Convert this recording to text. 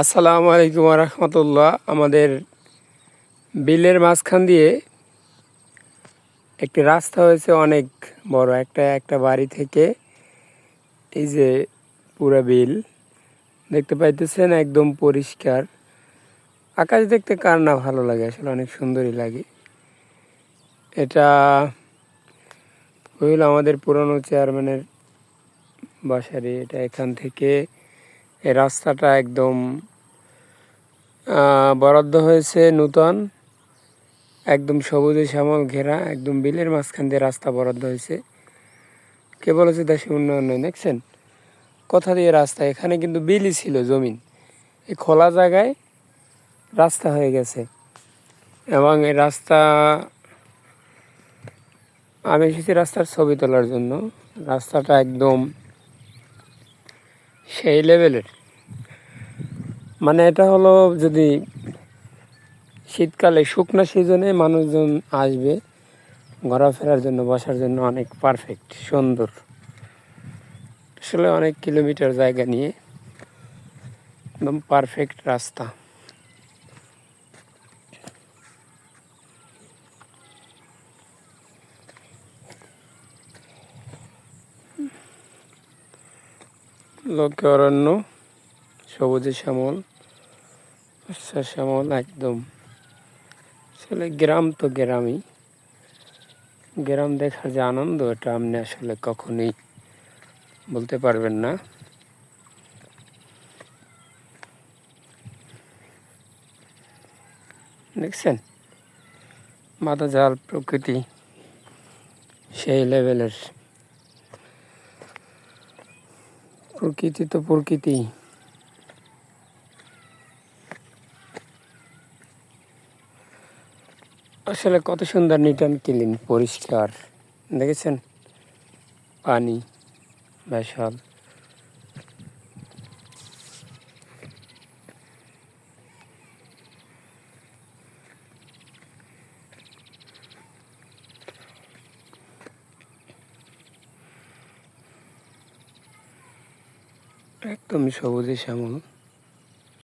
আসসালামু আলাইকুম রহমতুল্লাহ। আমাদের বিলের মাঝখান দিয়ে একটি রাস্তা হয়েছে অনেক বড়। একটা একটা বাড়ি থেকে এই যে পুরো বিল দেখতে পাইতেছেন, একদম পরিষ্কার। আকাশ দেখতে কার না ভালো লাগে, আসলে অনেক সুন্দরই লাগে। এটা হইল আমাদের পুরনো চেয়ারম্যানের বাসারে এটা এখান থেকে এই রাস্তাটা একদম বরাদ্দ হয়েছে নূতন, একদম সবুজে শ্যামল ঘেরা, একদম বিলের মাঝখান দিয়ে রাস্তা বরাদ্দ হয়েছে। কে বলেছে দেশে উন্নয়ন নয়, দেখছেন? কোথা দিয়ে রাস্তা, এখানে কিন্তু বিলই ছিল জমিন। এই খোলা জায়গায় রাস্তা হয়ে গেছে। এবং এই রাস্তা, আমি এসেছি রাস্তার ছবি তোলার জন্য। রাস্তাটা একদম সেই লেভেলের। মানে এটা হলো যদি শীতকালে শুকনো সিজনে মানুষজন আসবে, ঘোরাফেরার জন্য, বসার জন্য অনেক পারফেক্ট সুন্দর। আসলে অনেক কিলোমিটার জায়গা নিয়ে, একদম পারফেক্ট রাস্তা। লোকে অরণ্য সবুজে শ্যামল আচ্ছা শ্যামল একদম। আসলে গ্রাম তো গ্রামই। গ্রাম দেখার যে আনন্দ, এটা আপনি আসলে কখনোই বলতে পারবেন না। দেখছেন? মাথা জাল প্রকৃতি সেই লেভেলের প্রকৃতি তো প্রকৃতি। আসলে কত সুন্দর নিটান ক্লিন পরিষ্কার দেখেছেন? পানি বেশাল একদম সবুজে শ্যামল।